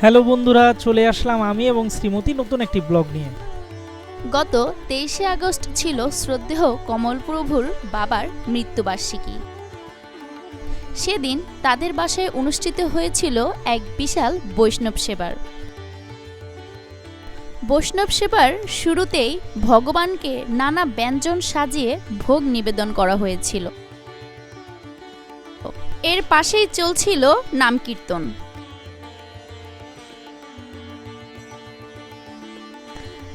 Hello বন্ধুরা চলে আসলাম আমি এবং শ্রীমতী নতুন একটি ব্লগ নিয়ে। গত তেইশে আগস্ট ছিল শ্রদ্ধেয় কমলপ্রভুর বাবার মৃত্যুবার্ষিকী। সেদিন তাদের বাসায় অনুষ্ঠিত হয়েছিল এক বিশাল বৈষ্ণব সেবার। বৈষ্ণব সেবার শুরুতেই ভগবানকে নানা ব্যঞ্জন সাজিয়ে ভোগ নিবেদন করা হয়েছিল। এর পাশেই চলছিল নাম কীর্তন।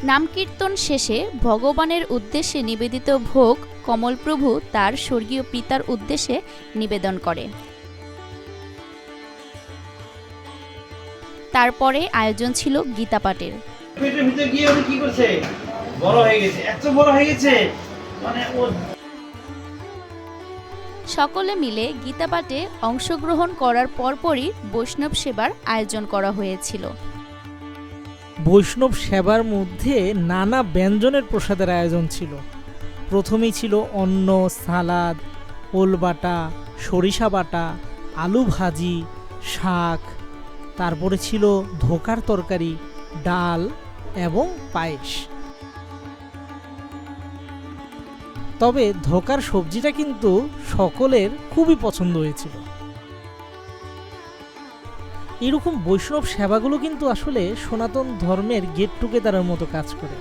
নামকীর্তন শেষে ভগবানের উদ্দেশ্যে নিবেদিত ভোগ কমলপ্রভু তার স্বর্গীয় পিতার উদ্দেশ্যে নিবেদন করে। তারপরে আয়োজন ছিল গীতাপাঠের। পেটের ভিতর গিয়ে উনি কি করছে? বড় হয়ে গেছে এত বড় হয়ে গেছে। মানে ও সকলে মিলে গীতাপাঠে অংশগ্রহণ করার পরপরই বৈষ্ণব সেবার আয়োজন করা হয়েছিল। বৈষ্ণব সেবার মধ্যে নানা ব্যঞ্জনের প্রসাদের আয়োজন ছিল। প্রথমেই ছিল অন্ন সালাদ ওল বাটা সরিষা বাটা আলু ভাজি শাক। তারপরে ছিল ধোকার তরকারি ডাল এবং পায়েস। তবে ধোকার সবজিটা কিন্তু সকলের খুবই পছন্দ হয়েছিল। এরকম বৈষ্ণব সেবাগুলো কিন্তু আসলে সনাতন ধর্মের গেট টুগেদারের মতো কাজ করে।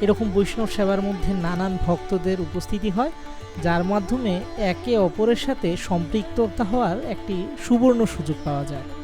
এরকম বৈষ্ণব সেবার মধ্যে নানান ভক্তদের উপস্থিতি হয়, যার মাধ্যমে একে অপরের সাথে সম্পৃক্ততা হওয়ার একটি সুবর্ণ সুযোগ পাওয়া যায়।